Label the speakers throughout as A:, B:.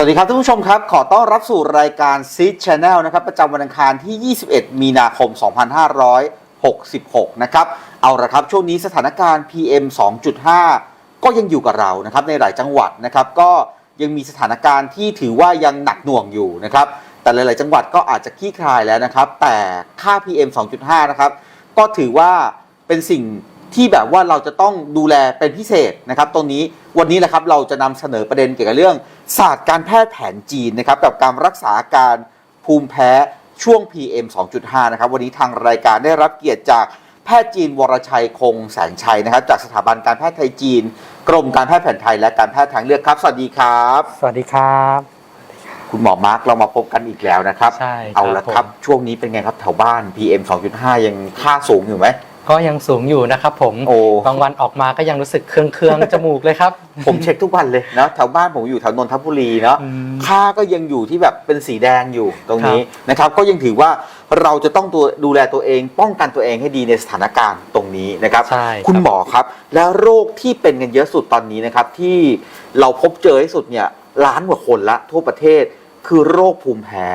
A: สวัสดีครับท่านผู้ชมครับ ขอต้อนรับสู่รายการซีดชาแนลนะครับ ประจำวันอังคารที่ 21 มีนาคม 2566 นะครับ เอาละครับ ช่วงนี้สถานการณ์ PM 2.5 ก็ยังอยู่กับเรานะครับ ในหลายจังหวัดนะครับ ก็ยังมีสถานการณ์ที่ถือว่ายังหนักหน่วงอยู่นะครับ แต่หลาย ๆ จังหวัดก็อาจจะคลี่คลายแล้วนะครับ แต่ค่า PM 2.5 นะครับ ก็ถือว่าเป็นสิ่ง ที่แบบว่าเราจะต้องดูแลเป็นพิเศษนะครับ ตรงนี้วันนี้แหละครับเราจะนำเสนอประเด็นเกี่ยวกับเรื่อง ศาสตร์การแพทย์แผนจีนนะครับกับการรักษาอาการภูมิแพ้ช่วง PM 2.5 นะครับ วันนี้ทางรายการได้รับเกียรติจากแพทย์จีนวรชัยคงแสงชัยนะครับ จากสถาบันการแพทย์ไทยจีน กรมการแพทย์แผนไทยและการแพทย์ทางเลือกครับ สวัสดีครับ
B: สวัสดีครับ
A: คุณหมอมาร์คเรามาพบกันอีกแล้วนะครับ
B: ใช่
A: เอาละครับ
B: ผม
A: ช่วงนี้เป็นไงครับแถวบ้าน PM 2.5 ยังค่าสูงอยู่ไหม
B: ก็ยังสูงอยู่นะครับผม
A: โอ้
B: บางวันออกมาก็ยังรู้สึกเครื่องเครื่องๆ จมูกเลยครับ
A: ผมเช็คทุกวันเลยนะแถวบ้านผมอยู่แถวนนทบุรีเนาะ
B: อืม
A: ค่าก็ยังอยู่ที่แบบเป็นสีแดงอยู่ตรงนี้
B: ครับ
A: นะครับ ก็ยังถือว่าเราจะต้องตัวดูแลตัวเอง ป้องกันตัวเองให้ดีในสถานการณ์ตรงนี้นะครับ
B: ใช่
A: คุณ
B: รับ
A: หมอครับ แล้วโรคที่เป็นกันเยอะสุดตอนนี้นะครับ ที่เราพบเจอที่สุดเนี่ยล้านกว่าคนละทั่วประเทศคือโรคภูมิแพ้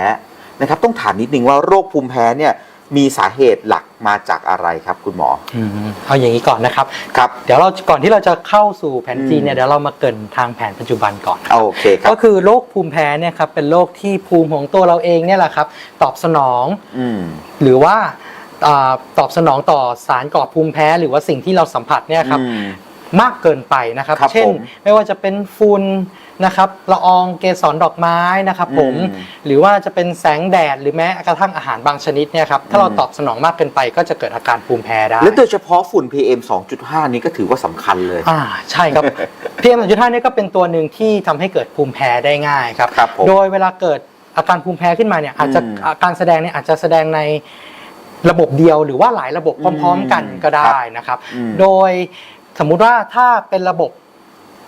A: นะครับ ต้องถามนิดนึงว่าโรคภูมิแพ้เนี่ยมีสาเหตุหลัก มาจากอะไรครับคุณหมอ
B: อืมเอาอย่างนี้ก่อนนะครับ
A: ครับ
B: เดี๋ยวเราก่อนที่เราจะเข้าสู่แผนจีนเนี่
A: อืม
B: ยเดี๋ยวเรามาเกรินทางแผนปัจจุบันก่อน
A: โอเคครั
B: ก็
A: บ
B: คือโรคภูมิแพ้เนี่ยครับเป็นโรคที่ภูมิของตัวเราเองเนี่ยแหละครับ ตอบสนอง
A: อืม
B: หรือว่าอ่าตอบสนองต่อสารก่อภูมิแพ้ หรือว่าสิ่งที่เราสัมผัสเนี่ยครับ
A: อืม
B: มากเกินไปนะครับ
A: ครับ
B: เช่น
A: ผม
B: ไม่ว่าจะเป็นฝุ่น นะครับละอองเกสรดอกไม้นะครับผม
A: อืม
B: หรือว่าจะเป็นแสงแดดหรือแม้กระทั่งอาหารบางชนิดเนี่ยครับถ้าเรา
A: อืม
B: ตอบสนองมากเกินไปก็จะเกิดอาการภูมิแพ้ได้
A: และโดยเฉพาะฝุ่น PM 2.5 นี้ก็ถือว่าสำคัญเลย
B: อ่าใช่ครับ PM 2.5เนี่ยก็เป็นตัวหนึ่งที่ทำให้เกิดภูมิแพ้ได้ง่ายครับ
A: ครับผม
B: โดยเวลาเกิดอาการภูมิแพ้ขึ้นมาเนี่ยอาจจะ
A: อืม
B: อาการแสดงเนี่ยอาจจะแสดงในระบบเดียวหรือว่าหลายระบบพร้อม ๆ กันก็ได้นะครับ
A: อืม
B: โดยสมมุติว่าถ้าเป็นระบบ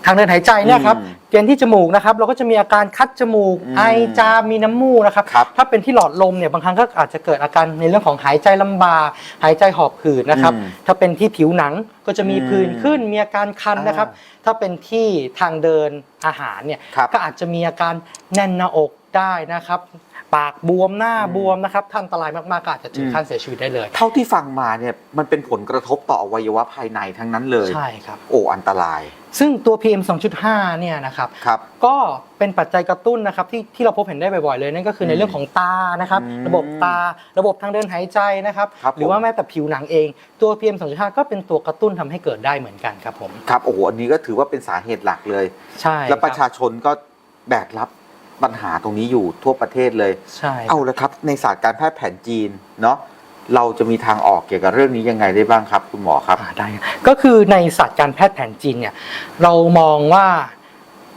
B: ทางเดินหายใจเนี่ยครับ
A: อืม
B: เกณฑ์ที่จมูกนะครับเราก็จะมีอาการคัดจมูก
A: อืม
B: ไอจามมีน้ำมูกนะครับ
A: ครับ
B: ถ้าเป็นที่หลอดลมเนี่ยบางครั้งก็อาจจะเกิดอาการในเรื่องของหายใจลำบากหายใจหอบหืดนะครับ
A: อืม
B: ถ้าเป็นที่ผิวหนังก็จะมี
A: อืม
B: ผื่นขึ้นมีอาการคันนะครับ
A: อ่า
B: ถ้าเป็นที่ทางเดินอาหารเนี่ย
A: ครับ
B: ก็อาจจะมีอาการแน่นหน้าอกได้นะครับ ปากบวมหน้า
A: อืม
B: บวมนะครับถ้าอันตรายมากๆก็อาจจะถึงขั้นเสียชีวิตได้เลย
A: เท่าที่ฟังมาเนี่ยมันเป็นผลกระทบต่ออวัยวะภายในทั้งนั้นเลย
B: ใช่ครับ
A: โอ้อันตราย
B: ซึ่งตัว PM 2.5 เนี่ยนะครับ
A: ครับ
B: ก็เป็นปัจจัยกระตุ้นนะครับที่ที่เราพบเห็นได้บ่อยๆเลยนั่นก็คือในเรื่องของตานะครับ
A: อืม
B: ระบบตาระบบทางเดินหายใจนะครับ
A: ครับ
B: หรือว่าแม้แต่ผิวหนังเอง ตัว PM 2.5 ก็เป็นตัวกระตุ้นทำให้เกิดได้เหมือนกันครับผม
A: ครับโอ้โหอันนี้ก็ถือว่าเป็นสาเหตุหลักเลย
B: ใช่
A: แล้วประ
B: ค
A: ชา
B: บ
A: ชนก็แบกรับ ปัญหาตรงนี้อยู่ทั่วประเทศเลย
B: ใช่ครับ
A: เอาละครับในศาสตร์การแพทย์แผนจีนเนาะเราจะมีทางออกเกี่ยวกับเรื่องนี้ยังไงได้บ้างครับ คุณหมอครับ
B: อ่าได้ครับก็คือในศาสตร์การแพทย์แผนจีนเนี่ยเรามองว่า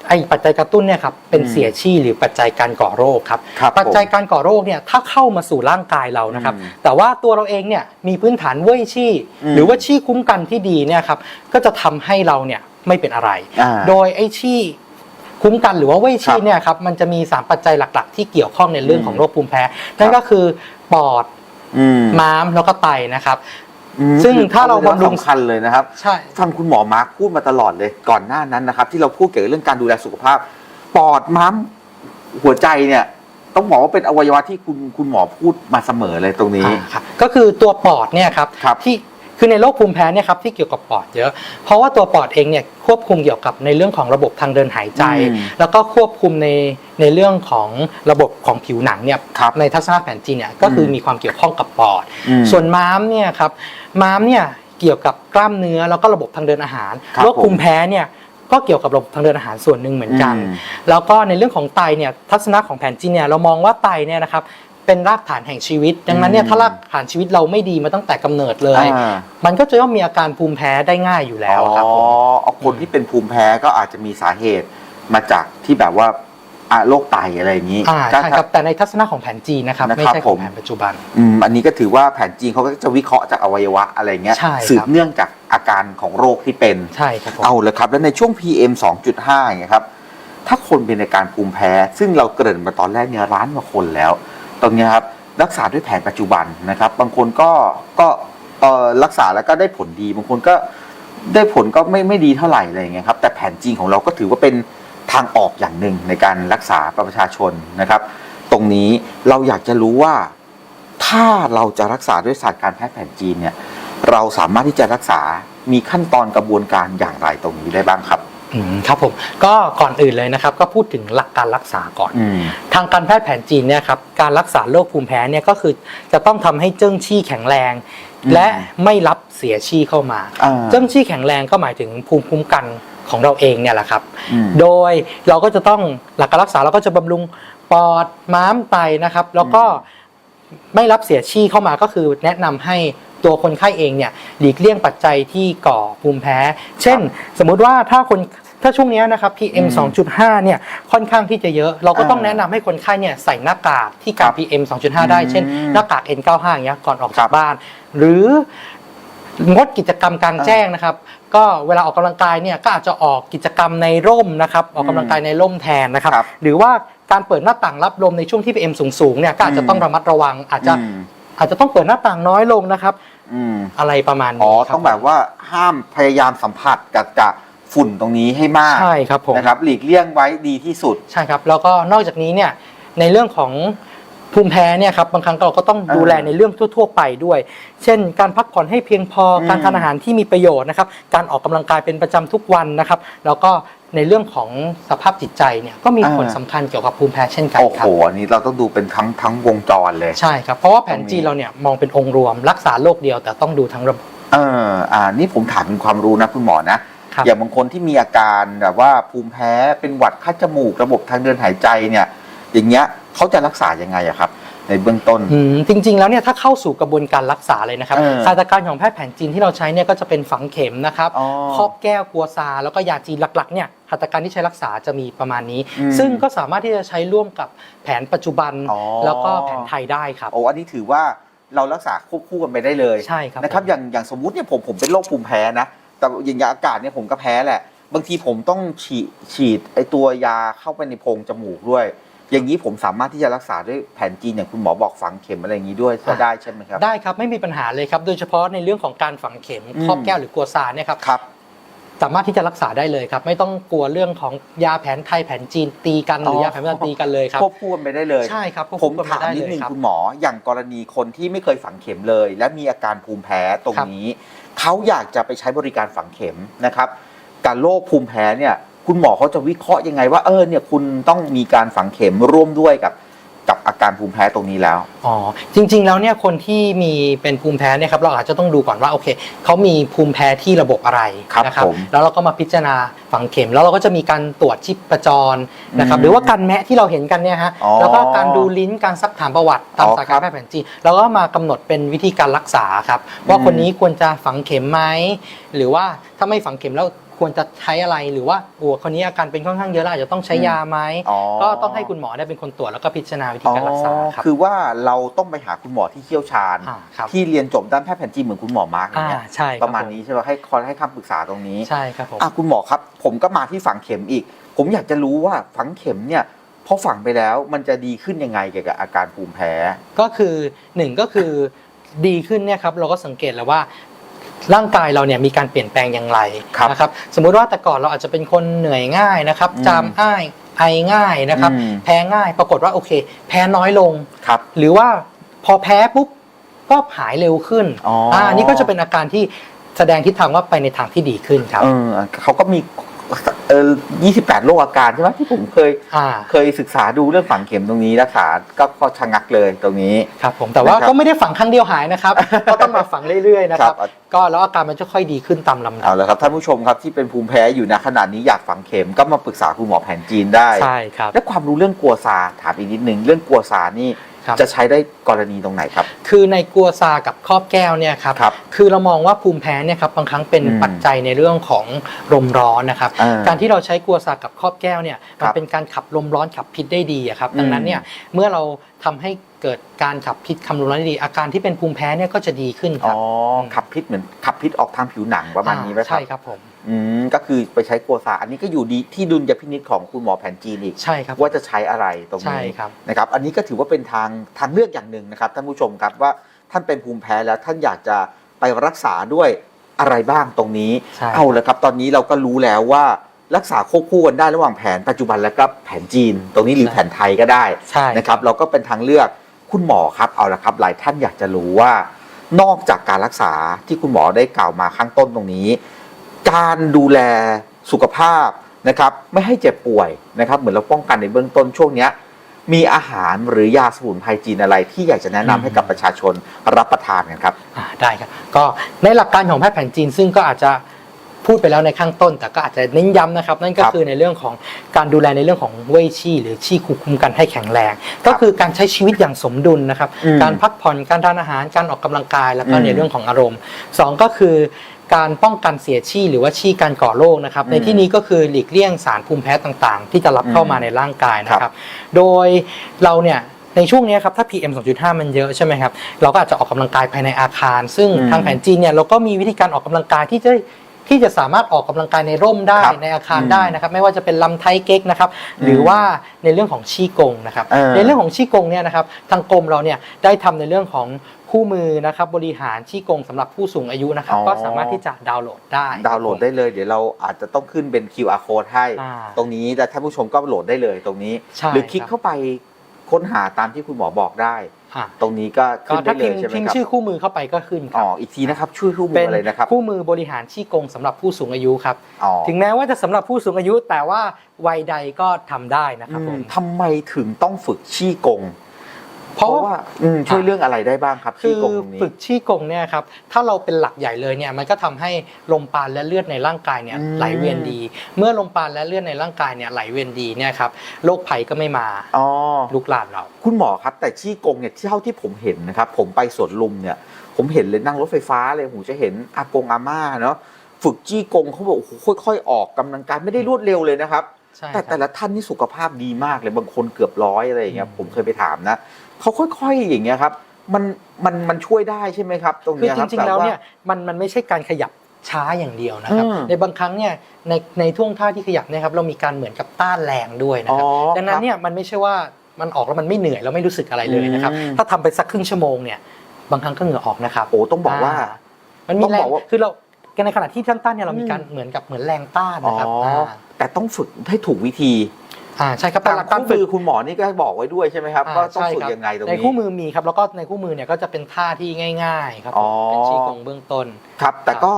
B: ไอ้ปัจจัยกระตุ้นเนี่ยครับเป็น
A: อืม
B: เสียชี่หรือปัจจัยการก่อโรคครับ
A: ครับ
B: ปัจจัย
A: ผม
B: การก่อโรคเนี่ยถ้าเข้ามาสู่ร่างกายเรานะครับ
A: อืม
B: แต่ว่าตัวเราเองเนี่ยมีพื้นฐานเว่ยชี่
A: อืม
B: หรือว่าชี่คุ้มกันที่ดีเนี่ยครับก็จะทำให้เราเนี่ยไม่เป็นอะไร
A: อ่า
B: โดยไอ้ชี่ คุ้มกันหรือว่าเว่ย
A: ครั
B: ชี่
A: บ
B: เนี่ยครับมันจะมีสามปัจจัยหลัก ๆ ที่เกี่ยวข้องในเรื่องของโรคภูมิแพ้นั่นก็คือปอด
A: อืม
B: ม้ามแล้วก็ไตนะครับ
A: อืม
B: ซึ่งถ้าเรา
A: อวัยวะ
B: บำรุง
A: สำคัญเลยนะครับ
B: ใช่
A: ฟังคุณหมอมาร์คพูดมาตลอดเลยก่อนหน้านั้นนะครับ ที่เราพูดเกี่ยวกับเรื่องการดูแลสุขภาพ ปอดม้ามหัวใจเนี่ยต้องบอกว่าเป็นอวัยวะที่คุณคุณหมอพูดมาเสมอเลยตรงนี้
B: อ่าครับก็คือตัวปอดเนี่ยครับ
A: ครับ
B: ที่ คือในโรคภูมิแพ้เนี่ยครับที่เกี่ยวกับปอดเยอะ เพราะว่าตัวปอดเองเนี่ยควบคุมเกี่ยวกับในเรื่องของระบบทางเดินหายใจ
A: อืม
B: แล้วก็ควบคุมในในเรื่องของระบบของผิวหนังเนี่ย
A: ครับ
B: ในทัศนคติแผนจีนเนี่ยก็คืออ
A: ม
B: มีความเกี่ยวข้องกับปอด
A: อืม
B: ส่วนม้ามเนี่ยครับม้ามเนี่ยเกี่ยวกับกล้ามเนื้อแล้วก็ระบบทางเดินอาหาร
A: ครับ
B: โรคภูมิแพ้เนี่ยก็เกี่ยวกับระบบทางเดินอาหารส่วนหนึ่งเหมือนกัน
A: อืม
B: แล้วก็ในเรื่องของไตเนี่ยทัศนะของแผนจีนเนี่ยเรามองว่าไตเนี่ยนะครับ เป็นรากฐานแห่งชีวิต ดังนั้นเนี่ย
A: อืม
B: ถ้ารากฐานชีวิตเราไม่ดีมาตั้งแต่กำเนิดเลย
A: อ่า
B: มันก็จะย่อมมีอาการภูมิแพ้ได้ง่ายอยู่แล้วครับ
A: อ๋
B: ผ
A: อ
B: ม
A: เอาคนที่เป็นภูมิแพ้ก็อาจจะมีสาเหตุมาจากที่แบบว่าอะโรคไตอะไรอย่างนี้
B: อ่า
A: ก็
B: ใช่ครับแต่ในทัศนะของแผนจีนนะครับ
A: นะครับ
B: ไม่ใช่ข
A: ผ
B: อง
A: ม
B: แผนปัจจุบัน
A: อืมอันนี้ก็ถือว่าแผนจีนเขาก็จะวิเคราะห์จากอวัยวะอะไรเงี้ย
B: ใช่ครับ
A: สืบเนื่องจากอาการของโรคที่เป็น
B: ใช่ครับผม
A: เอาเลยครับ แล้วในช่วง PM 2.5อย่างเงี้ยครับ ถ้าคนเป็นอาการภูมิแพ้ ซึ่งเราเกริ่นมาตอนแรกเนี่ยร้านกว่าคนแล้ว ตรงนี้ครับรักษาด้วยแผนปัจจุบันนะครับ บางคนก็ก็เออรักษาแล้วก็ได้ผลดี บางคนก็ได้ผลก็ไม่ไม่ดีเท่าไหร่อะไรอย่างเงี้ยครับ แต่แผนจีนของเราก็ถือว่าเป็นทางออกอย่างหนึ่งในการรักษาประชาชนนะครับ ตรงนี้เราอยากจะรู้ว่าถ้าเราจะรักษาด้วยศาสตร์การแพทย์แผนจีนเนี่ยเราสามารถที่จะรักษามีขั้นตอนกระบวนการอย่างไรตรงนี้ได้บ้างครับ
B: ครับผมก็ก่อนอื่นเลยนะครับ ก็พูดถึงหลักการรักษาก่อน
A: อืม
B: ทางการแพทย์แผนจีนเนี่ยครับการรักษาโรคภูมิแพ้เนี่ยก็คือจะต้องทำให้เจิ้งชี่แข็งแรง
A: อืม
B: และไม่รับเสียชี่เข้ามา
A: อ่า
B: เจิ้งชี่แข็งแรงก็หมายถึงภูมิคุ้มกันของเราเองเนี่ยแหละครับ
A: อืม
B: โดยเราก็จะต้องหลักการรักษาเราก็จะบำรุงปอดม้ามไตนะครับ แล้วก็ไม่รับเสียชี่เข้ามาก็คือแนะนำให้ ตัวคนไข้เองเนี่ยหลีกเลี่ยงปัจจัยที่ก่อภูมิแพ้ เช่น สมมุติว่าถ้าคนถ้าช่วงเนี้ยนะครับ PM
A: อืม
B: 2.5 เนี่ยค่อนข้างที่จะเยอะ เราก็ต้อง
A: อ่า
B: แนะนำให้คนไข้เนี่ยใส่หน้ากากที่กั
A: ครั
B: น
A: บ
B: PM 2.5 ได้เช่น
A: อืม
B: หน้ากาก N95 อย่างเงี้ยก่อนออก
A: ครั
B: จาก
A: บ
B: บ้าน หรืองดกิจกรรมกลางแจ้งนะครับ ก็เวลาออกกำลังกายเนี่ยก็อาจจะออกกิจกรรมในร่มนะครับ ออกกำลังกายในร่มแทนนะครับ
A: ครับ
B: หรือว่าการเปิดหน้าต่างรับลมในช่วงที่ PM สูงๆเนี่ยก็อาจจะต้องระมัดระวังอาจจะ
A: อืม
B: อาจจะต้องเปิดหน้าต่างน้อยลงนะครับ
A: อืม
B: อะไรประมาณ
A: อ๋อ
B: นี้ครับ
A: ต้องแบบว่าห้ามพยายามสัมผัสกับกับฝุ่นตรงนี้ให้มาก
B: ใช่ครับผม
A: นะครับหลีกเลี่ยงไว้ดีที่สุด
B: ใช่ครับ แล้วก็นอกจากนี้เนี่ยในเรื่องของ ภูมิแพ้เนี่ยครับบางครั้งเราก็ต้องดูแลในเรื่องทั่ว ๆ ไปด้วย เช่น การพักผ่อนให้เพียงพออ
A: ม
B: การทานอาหารที่มีประโยชน์นะครับ การออกกำลังกายเป็นประจำทุกวันนะครับ แล้วก็ในเรื่องของสภาพจิตใจเนี่ยก็มี
A: อ่า
B: ผลสำคัญเกี่ยวกับภูมิแพ้เช่นกัน
A: โอ้
B: ครั
A: โห
B: บ
A: อันนี้เราต้องดูเป็นทั้งทั้งวงจรเลย
B: ใช่ครับเพราะว่าแผน
A: ตรงนี้
B: จีนเราเนี่ยมองเป็นองค์รวม รักษาโรคเดียวแต่ต้องดูทั้งระบบ
A: เอออ่านี่ผมถามเป็นความรู้นะคุณหมอนะ
B: ครับ
A: อย่างบางคนที่มีอาการแบบว่าภูมิแพ้เป็นหวัดคัดจมูกระบบทางเดินหายใจเนี่ยอย่างเงี้ย เขาจะรักษายังไงอะครับ ในเบื้องต้น
B: อืมจริง ๆ แล้วเนี่ยถ้าเข้าสู่กระบวนการรักษาเลยนะครับ
A: เออ
B: ศาสตราการของแพทย์แผนจีนที่เราใช้เนี่ยก็จะเป็นฝังเข็มนะครับ
A: อ๋อ
B: ครอบแก้วกัวซา แล้วก็ยาจีนหลักๆเนี่ยหัตถการที่ใช้รักษาจะมีประมาณนี้
A: อืม
B: ซึ่งก็สามารถที่จะใช้ร่วมกับแผนปัจจุบัน
A: อ๋อ
B: แล้วก็แผนไทยได้ครับ
A: โอ้อันนี้ถือว่าเรารักษาควบคู่กันไปได้เลย
B: ใช่ครับ
A: นะครับ
B: ผม
A: อย่างอย่างสมมุติเนี่ยผมผมเป็นโรคภูมิแพ้นะ แต่อย่างอย่างอากาศเนี่ยผมก็แพ้แหละ บางทีผมต้องฉีดฉีดไอตัวยาเข้าไปในโพรงจมูกด้วย อย่างนี้ผมสามารถที่จะรักษาด้วยแผนจีนอย่างคุณหมอบอกฝังเข็มอะไรอย่างนี้ด้วยก็ได้ใช่ไหมครับ
B: ได้ครับไม่มีปัญหาเลยครับ โดยเฉพาะในเรื่องของการฝังเข็ม
A: อืม
B: ครอบแก้วหรือกัวซาเนี่ยครับ
A: ครับ
B: สามารถที่จะรักษาได้เลยครับ ไม่ต้องกลัวเรื่องของยาแผนไทยแผนจีนตีกันหรือ
A: อ
B: ยาแผนปัจจุบันตีกันเลยครับ
A: ควบคู่กันไปได้เลย
B: ใช่ครับควบ
A: ผม
B: คู่กัน
A: ถาม
B: ได้
A: นิด
B: เลย
A: นึง
B: ครับ
A: คุณหมออย่างกรณีคนที่ไม่เคยฝังเข็มเลย และมีอาการภูมิแพ้ตรง
B: ครับ
A: นี้เขาอยากจะไปใช้บริการฝังเข็มนะครับการโรคภูมิแพ้เนี่ย คุณหมอเขาจะวิเคราะห์ยังไงว่าเออเนี่ยคุณต้องมีการฝังเข็มร่วมด้วยกับกับอาการภูมิแพ้ตรงนี้แล้ว
B: อ๋อจริง ๆ แล้วเนี่ยคนที่มีเป็นภูมิแพ้เนี่ยครับเราอาจจะต้องดูก่อนว่าโอเคเขามีภูมิแพ้ที่ระบบอะไร
A: ครับ
B: นะครับ
A: ผม
B: แล้วเราก็มาพิจารณาฝังเข็ม แล้วเราก็จะมีการตรวจชีพจรนะครับ
A: อืม
B: หรือว่าการแมะที่เราเห็นกันเนี่ยฮะ
A: อ๋อ
B: แล้วก็การดูลิ้นการซักถามประวัติตาม
A: อ๋อ
B: สาย
A: ครั
B: การ
A: บ
B: แพทย์แผนจีนแล้วก็มากำหนดเป็นวิธีการรักษาครับว่า
A: อืม
B: คนนี้ควรจะฝังเข็มไหมหรือว่าถ้าไม่ฝังเข็มแล้ว ควรจะใช้อะไรหรือว่าโอ้คนนี้อาการเป็นค่อนข้างเยอะแล้วอาจจะต้องใช้ยาไหม
A: อ๋อ
B: ก็ต้องให้คุณหมอได้เป็นคนตรวจแล้วก็พิจารณาวิธีการรักษาครับ
A: คือว่าเราต้องไปหาคุณหมอที่เชี่ยวชาญ
B: อ่าครับ
A: ที่เรียนจบด้านแพทย์แผนจีนเหมือนคุณหมอมาร์กอย่าง
B: อ่า
A: เงี้ย
B: ใช่คบ
A: ประมาณนี้ใช่ไหมให้คอยให้คำปรึกษาตรงนี้
B: ใช่ครับผม
A: อะคุณหมอครับ ผมก็มาที่ฝังเข็มอีก ผมอยากจะรู้ว่าฝังเข็มเนี่ยพอฝังไปแล้วมันจะดีขึ้นยังไงเกี่ยวกับอาการภูมิแพ้
B: ก็คือหนึ่งก็คือดีขึ้นเนี่ยครับเราก็สังเกตแล้วว่า ร่างกายเราเนี่ยมีการเปลี่ยนแปลงอย่างไร
A: ครับ
B: นะครับสมมุติว่าแต่ก่อนเราอาจจะเป็นคนเหนื่อยง่ายนะครับ
A: อืม
B: จามง่ายไอง่ายนะครับ
A: อืม
B: แพ้ง่ายปรากฏว่าโอเค แพ้น้อยลง
A: ครับ
B: หรือว่าพอแพ้ปุ๊บก็หายเร็วขึ้น
A: อ๋ออ่า
B: นี่ก็จะเป็นอาการที่แสดงทิศทางว่าไปในทางที่ดีขึ้นครับ
A: เออเขาก็มี เออ28โรคอาการใช่ไหมที่ผมเคย
B: อ่า
A: เคยศึกษาดูเรื่องฝังเข็มตรงนี้รักษาก็ก็ชะงักเลยตรงนี้
B: ครับผมแต่ว่า
A: นะครับ
B: ก็ไม่ได้ฝังครั้งเดียวหายนะครับ ก็ต้องมาฝังเรื่อยๆนะครับ
A: ครับ
B: ก็แล้วอาการมันจะค่อยดีขึ้นตามลำดั
A: เอา
B: บ
A: ละครับท่านผู้ชมครับที่เป็นภูมิแพ้อยู่นะขนาดนี้อยากฝังเข็มก็มาปรึกษาคุณหมอแผนจีนได้
B: ใช่ครับ
A: และความรู้เรื่องกัวซาถามอีกนิดนึงเรื่องกัวซานี่
B: ครับ
A: จะใช้ได้กรณีตรงไหนครับ
B: คือในกัวซากับครอบแก้วเนี่ยครับ
A: ครับ
B: คือเรามองว่าภูมิแพ้เนี่ยครับบางครั้งเป็น
A: อืม
B: ปัจจัยในเรื่องของลมร้อนนะครับ
A: อ่า
B: การที่เราใช้กัวซากับครอบแก้วเนี่ย
A: ครั
B: มัน
A: บ
B: เป็นการขับลมร้อนขับพิษได้ดีอะครับ
A: อืม
B: ดังนั้นเนี่ยเมื่อเราทำให้เกิดการขับพิษคำลมร้อนได้ดี อาการที่เป็นภูมิแพ้เนี่ยก็จะดีขึ้นค
A: อ๋
B: รั
A: อบขับพิษเหมือนขับพิษออกทางผิวหนังประมาณนี้ไหม
B: อ่า
A: ครับ
B: ใช่ครับผม
A: อืมก็คือไปใช้กัวซาอันนี้ก็อยู่ดีที่ดุลยพินิจของคุณหมอแผนจีนอีก
B: ใช่ครับ
A: ว่าจะใช้อะไรตรง
B: ใช่
A: นี้
B: ครับ
A: นะครับ อันนี้ก็ถือว่าเป็นทางทางเลือกอย่างหนึ่งนะครับท่านผู้ชมครับว่าท่านเป็นภูมิแพ้แล้วท่านอยากจะไปรักษาด้วยอะไรบ้างตรงนี้
B: ใช่
A: เอาละครับ ตอนนี้เราก็รู้แล้วว่ารักษาควบคู่กันได้ระหว่างแผนปัจจุบันและก็แผนจีน ตรงนี้หรือแผนไทยก็ได้
B: ใช่
A: นะครับเราก็เป็นทางเลือกคุณหมอครับเอาละครับ หลายท่านอยากจะรู้ว่า นอกจากการรักษาที่คุณหมอได้กล่าวมาข้างต้นตรงนี้ การดูแลสุขภาพนะครับไม่ให้เจ็บป่วยนะครับเหมือนเราป้องกันในเบื้องต้นช่วงเนี้ยมีอาหารหรือยาสมุนไพรจีนอะไรที่อยากจะแนะนำให้กับประชาชนรับประทานกันครับ
B: อ่าได้ครับก็ในหลักการของแพทย์แผนจีนซึ่งก็อาจจะพูดไปแล้วในข้างต้น แต่ก็อาจจะเน้นย้ำนะครับ นั่นก็
A: ครับ
B: คือในเรื่องของการดูแลในเรื่องของเว่ยชี่หรือชี่คุมคุมกันให้แข็งแรง ก็คือการใช้ชีวิตอย่างสมดุลนะครับ
A: อืม
B: การพักผ่อนการทานอาหารการออกกำลังกายแล้วก็
A: อืม
B: ในเรื่องของอารมณ์สองก็คือ การป้องกันเสียชี่หรือว่าชี่การก่อโรคนะครับ
A: อืม
B: ในที่นี้ก็คือหลีกเลี่ยงสารภูมิแพ้ต่างๆ ที่จะรับเข้ามาในร่างกายนะค
A: ครั
B: รับ
A: บ
B: โดยเราเนี่ยในช่วงนี้ครับถ้า PM 2.5 มันเยอะใช่ไหมครับเราก็อาจจะออกกำลังกายภายในอาคาร ซึ่ง
A: อืม
B: ทางแผนจีนเนี่ยเราก็มีวิธีการออกกำลังกายที่จะ ที่จะสามารถออกกำลังกายในร่มได้
A: ครับ
B: ในอาคาร
A: อืม
B: ได้นะครับ ไม่ว่าจะเป็นลำไทเก๊กนะครับ
A: อืม
B: หรือว่าในเรื่องของชีกงนะครับ
A: เออ
B: ในเรื่องของชีกงเนี่ยนะครับทางกรมเราเนี่ยได้ทำในเรื่องของคู่มือนะครับบริหารชีกงสำหรับผู้สูงอายุนะครับ
A: อ๋อ
B: ก็สามารถที่จะดาวน์โหลดได้
A: ดาวน์โหลดได้เลย เดี๋ยวเราอาจจะต้องขึ้นเป็น QR code ให้
B: อ่า
A: ตรงนี้แต่ท่านผู้ชมก็โหลดได้เลยตรงนี้
B: ใช่
A: หรือคลิก
B: ครับ
A: เข้าไปค้นหาตามที่คุณหมอบอกได้
B: อ่า
A: ตรงนี้ก็
B: ก็
A: ขึ้นได้
B: ถ้า
A: เล
B: พิม
A: ย
B: พ์
A: ใช่ไหม
B: พิม
A: ค
B: พ์
A: รับ
B: ชื่อคู่มือเข้าไปก็ขึ้นค
A: อ๋
B: รั
A: อบอีกทีนะครับช่วยคู่มื
B: เป็
A: อนอะไรนะครับ
B: คู่มือบริหารชีกงสำหรับผู้สูงอายุครับ
A: อ๋อ
B: ถึงแม้ว่าจะสำหรับผู้สูงอายุแต่ว่าวัยใดก็ทำได้นะครับผ
A: อืม
B: ม
A: ทำไมถึงต้องฝึกชี้กง
B: เพราะว่า
A: อืมช่วยเรื่องอะไรได้บ้างครับ
B: คื
A: ชี้
B: อก
A: งตรงนี้
B: ฝึกชี้กงเนี่ยครับถ้าเราเป็นหลักใหญ่เลยเนี่ยมันก็ทำให้ลมปราณและเลือดในร่างกายเนี่ย
A: อืม
B: ไหลเวียนดี เมื่อลมปราณและเลือดในร่างกายเนี่ยไหลเวียนดีเนี่ยครับโรคภัยก็ไม่มา
A: อ๋อ
B: ลุกลามเรา
A: คุณหมอครับแต่ชี้กงเนี่ยที่เท่าที่ผมเห็นนะครับ ผมไปสวนลุมเนี่ย ผมเห็นเลยนั่งรถไฟฟ้าเลยผมจะเห็นอากงอาม่าเนาะฝึกจี้กงเขาบอกโอ้โหค่อยๆ ออกกำลังกายไม่ได้รวดเร็วเลยนะครับ
B: ใช่
A: แต่
B: ค
A: แต่
B: รับ
A: ละท่านนี่สุขภาพดีมากเลยบางคนเกือบร้อยอะไรอย่างเงี้ย
B: อืม
A: ผมเคยไปถามนะ เขาค่อยๆอย่างเงี้ยครับมันมันมันช่วยได้ใช่ไหมครับ ตรง
B: คือ
A: เนี้ย
B: จ
A: ครับ
B: ริงๆ แล้วเนี่ย
A: ต่า
B: มันมันไม่ใช่การขยับช้าอย่างเดียวนะครับ
A: อืม
B: ในบางครั้งเนี่ยในในท่วงท่าที่ขยับเนี่ยครับเรามีการเหมือนกับต้านแรงด้วยนะครับ
A: อ๋อ
B: ดังนั้นเนี่ยมันไม่ใช่ว่ามันออกแล้วมันไม่เหนื่อยแล้วไม่รู้สึกอะไรเลยนะครับ
A: อืม
B: ถ้าทำไปสักครึ่งชั่วโมงเนี่ยบางครั้งก็เหงื่อออกนะครับ
A: โอ้ต้องบอกว่า
B: มันมี
A: ต้อง
B: แร
A: บ
B: ง
A: อกว่า
B: คือเราในขณะที่ต้านๆเนี่ยเรามีการ
A: อืม
B: เหมือนกับเหมือนแรงต้าน
A: อ๋อ
B: นะครับ
A: อาแต่ต้องฝึกให้ถูกวิธี
B: อ่าใช่ครับ
A: ตา
B: แต่
A: ม
B: หลักการ
A: คู่
B: ฝึ
A: มื
B: ก
A: อคุณหมอนี่ก็บอกไว้ด้วยใช่ไหมครับ
B: อ่า
A: ก็ต้อง
B: ใช่
A: ฝึก
B: ครับ
A: ยังไงตรง
B: ใน
A: นี้
B: คู่มือมีครับแล้วก็ในคู่มือเนี่ยก็จะเป็นท่าที่ง่าย ๆ ครับผม
A: อ๋อ
B: เป็นชี้กงเบื้องต้น
A: ครับ แต่ก็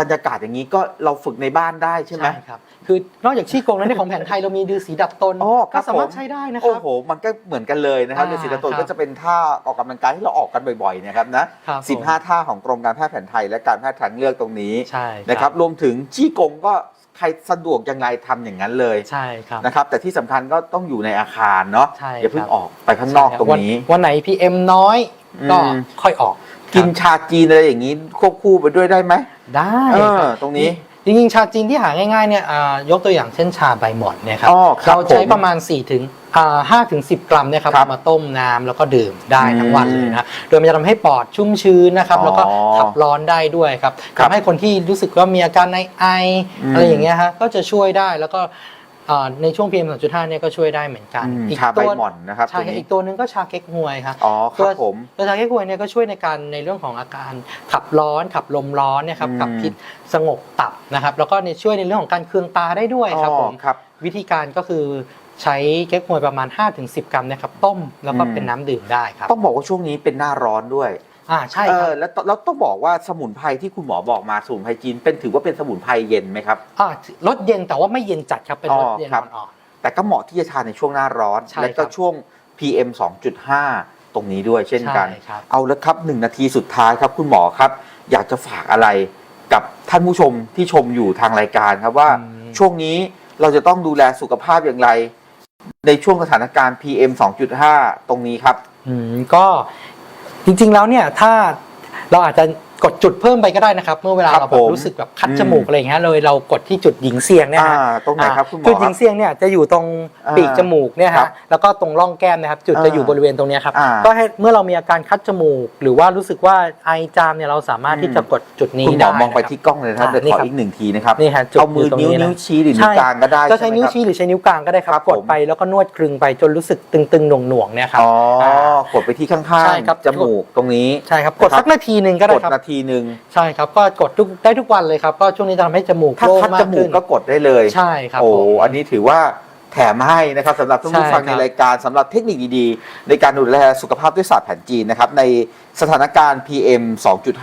A: บรรยากาศอย่างนี้ก็เราฝึกในบ้านได้ใช่ไหม
B: ครับ คือนอกจากชี้กงแล้วในของแผนไทยเรามีดือสีดับตน
A: อ๋อครั
B: ก็
A: บ
B: สามารถ
A: ผม
B: ใช้ได้นะค
A: โอ้
B: รับ
A: โห มันก็เหมือนกันเลยนะครับ
B: อ่า
A: เดือนศิลปตน
B: ครับ
A: ก็จะเป็นท่าออกกำลังกายที่เราออกกันบ่อยๆเนะครับนะครับ
B: ผม
A: 15ท่าของกรมการแพทย์แผนไทย และการแพทย์ทางเลือกตรงนี้
B: ใช่
A: นะครับรวมถึงจี้กงก็ ใครสะดวกอย่างไรทำอย่างนั้นเลย
B: ใช่ครับ
A: นะครับ แต่ที่สำคัญก็ต้องอยู่ในอาคารเนาะ
B: ใช่
A: อย่าเพิ่
B: ค
A: ง
B: รับ
A: ออกไปข้างนอกตรงนี้
B: วันวันไหน PM น้อยก็
A: อืม
B: ค่อยออก
A: กินชาจีนอะไรอย่างนี้ควบคู่ไปด้วยได้ไหม
B: ได้
A: เอ
B: ค
A: อ
B: รับ
A: ตรงนี้
B: จริงๆ ชาจีนที่หาง่ายๆเนี่ยอ่ายกตัวอย่างเช่นชาใบหม่อนเนี่ยครับ
A: อ๋อครับ
B: เราใช้
A: ผม
B: ประมาณ4ถึงอ่า5ถึง10กรัมเนี่ยครับ
A: ครับ
B: เอามาต้มน้ำแล้วก็ดื่มได้ทั้งวัน
A: อืม
B: เลยนะโดยมันจะทำให้ปอดชุ่มชื้นนะครับ
A: อ๋อ
B: แล้วก็ขับร้อนได้ด้วยครับ
A: ครับ
B: ทำให้คนที่รู้สึกว่ามีอาการในไอ
A: อืม
B: อะไรอย่างเงี้ยฮะก็จะช่วยได้แล้วก็อ่า ในช่วง PM 2.5เนี่ยก็ช่วยได้เหมือนกัน
A: อืม
B: อีก
A: ชาใบ
B: ตัว
A: หม่อนนะครับ
B: ใช่
A: ตัว
B: ครับ
A: นี้
B: อีกตัวหนึงก็ชาเก๊กฮวยครับ
A: อ๋อครับผม
B: ตัวชาเก๊กฮวยเนี่ยก็ช่วยในการในเรื่องของอาการขับร้อนขับลมร้อนเนี่ยครับ
A: อืม
B: ขับพิษสงบตับนะครับ แล้วก็ในช่วยในเรื่องของการเคืองตาได้ด้วยครับ
A: อ๋อ
B: ผม
A: ครับ
B: วิธีการก็คือใช้เก๊กฮวยประมาณ 5-10 กรัมเนะครับต้มแล้วก็
A: อืม
B: เป็นน้ำดื่มได้ครับ
A: ต้องบอกว่าช่วงนี้เป็นหน้าร้อนด้วย
B: อ่าใช่
A: เอ
B: ครั
A: อบแล้วแล้วต้องบอกว่าสมุนไพรที่คุณหมอบอกมาสมุนไพรจีนเป็นถือว่าเป็นสมุนไพรเย็นไหมครับ
B: อ่ารสเย็นแต่ว่าไม่เย็นจัดครับเป็นรสเย็น
A: อ๋อครับ
B: อ่อน
A: แต่ก็เหมาะที่จะทานในช่วงหน้าร้อน
B: ใช่
A: และก็
B: ครับ
A: ช่วง PM 2.5 ตรงนี้ด้วยเช่น
B: ๆ
A: กัน
B: ใช่ครับ
A: เอาละครับหนึ่งนาทีสุดท้ายครับคุณหมอครับ อยากจะฝากอะไรกับท่านผู้ชมที่ชมอยู่ทางรายการครับว่า
B: อืม
A: ช่วงนี้เราจะต้องดูแลสุขภาพอย่างไร ในช่วงสถานการณ์ PM 2.5 ตรงนี้ครับ
B: อืมก็ จริงๆแล้วเนี่ยถ้าเราอาจจะ กดจุดเพิ่มไปก็ได้นะครับ เมื่อเวลา
A: ครับ
B: เราแบ
A: ผ
B: บ
A: ม
B: รู้สึกแบบคัด
A: อืม
B: จมูกอะไรอย่างเงี้ยเลยเรากดที่จุดหญิงเซียงเนี่ย
A: อ่า
B: ฮะ
A: ตรงไหนครับคุณหมอ
B: จุดห
A: ค
B: ญิ
A: รับ
B: งเซียงเนี่ยจะอยู่ตรง
A: อ่า
B: ปีกจมูกเนี่ย
A: ครั
B: ฮะ
A: บ
B: แล้วก็ตรงร่องแก้มนะครับ จุด
A: อ่า
B: จะอยู่บริเวณตรงเนี้ยครับ
A: อ่า
B: ก็ให้เมื่อเรามีอาการคัดจมูก หรือว่ารู้สึกว่าไอจามเนี่ยเราสามารถที่จะกดจุดนี้
A: คุณหม
B: ได้
A: อมองไป
B: นะครับ
A: ที่กล้องเลยนะครับ
B: อ่า
A: เดี๋ยว
B: นี่
A: ขอ
B: ครับ
A: อีกหนึ่งทีนะครับ
B: นี่ฮะจุด
A: เอามือ
B: อยู่ตรง
A: นิ้ว
B: นี้นะ
A: นิ้วชี้หรือ
B: ใช่
A: นิ้วกลางก็ได้
B: ก็ใช้
A: ไหม
B: นิ้ว
A: ครับ
B: ชี้หรือใช้นิ้วกลางก็ได้ครั
A: ครับบ
B: กด
A: ผม
B: ไปแล้วก็นวดคลึงไปจนรู้สึกตึงๆหน่วงๆเนี่ยครับ
A: อ๋อ
B: อ่า
A: กดไปที่ข้าง
B: ใช่ครับ
A: ๆจมูกตรงนี้
B: ใช่ครับกดสักนาทีหนึ่งก็ได้
A: กด
B: ครับ
A: นาทีหนึ่ง
B: ใช่ครับก็กดทุกได้ทุกวันเลยครับก็ช่วงนี้จะทำให้จมูก
A: ถ้า
B: โล่ง
A: คัด
B: มา
A: จ
B: ก
A: มู
B: ขึ้
A: ก
B: น
A: ก็กดได้เลย
B: ใช่ครับ
A: โอ้
B: ผม
A: อันนี้ถือว่าแถมให้นะครับสำหรับท่านผู้
B: ใช่
A: ฟังใน
B: ครับ
A: รายการสำหรับเทคนิคดีๆ ในการดูแลสุขภาพด้วยศาสตร์แผนจีนนะครับในสถานการณ์ PM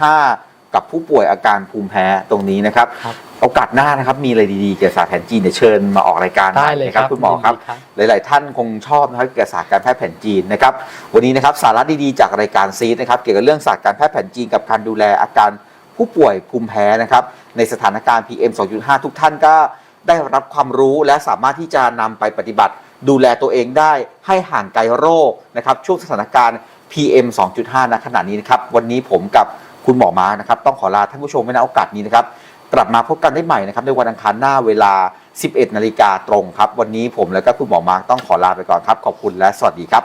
A: 2.5 กับผู้ป่วยอาการภูมิแพ้ตรงนี้นะครับ
B: ครับ
A: โอกาสหน้านะครับมีอะไรดีๆเกี่ยวกับศาสตร์แผนจีนเดี๋ยวเชิญมาออกรายการ
B: ได้เลย
A: นะครับคุณหมอครับ
B: ยินดีครับ
A: หลาย ๆ ท่านคงชอบนะครับเกี่ยวกับศาสตร์การแพทย์แผนจีนนะครับวันนี้นะครับสาระดีๆจากรายการซีดนะครับเกี่ยวกับเรื่องศาสตร์การแพทย์แผนจีนกับการดูแลอาการผู้ป่วยภูมิแพ้นะครับในสถานการณ์ PM 2.5 ทุกท่านก็ได้รับความรู้และสามารถที่จะนำไปปฏิบัติ ดูแลตัวเองได้ให้ห่างไกลโรคนะครับช่วงสถานการณ์ PM 2.5 ณขณะนี้นะครับวันนี้ผมกับ คุณหมอมานะครับต้องขอลาท่านผู้ชมไว้ในโอกาสนี้นะครับกลับมาพบกันได้ใหม่นะครับในวันอังคารหน้าเวลา 11 นาฬิกาตรงครับ วันนี้ผมและก็คุณหมอมาร์คต้องขอลาไปก่อนครับ ขอบคุณและสวัสดีครับ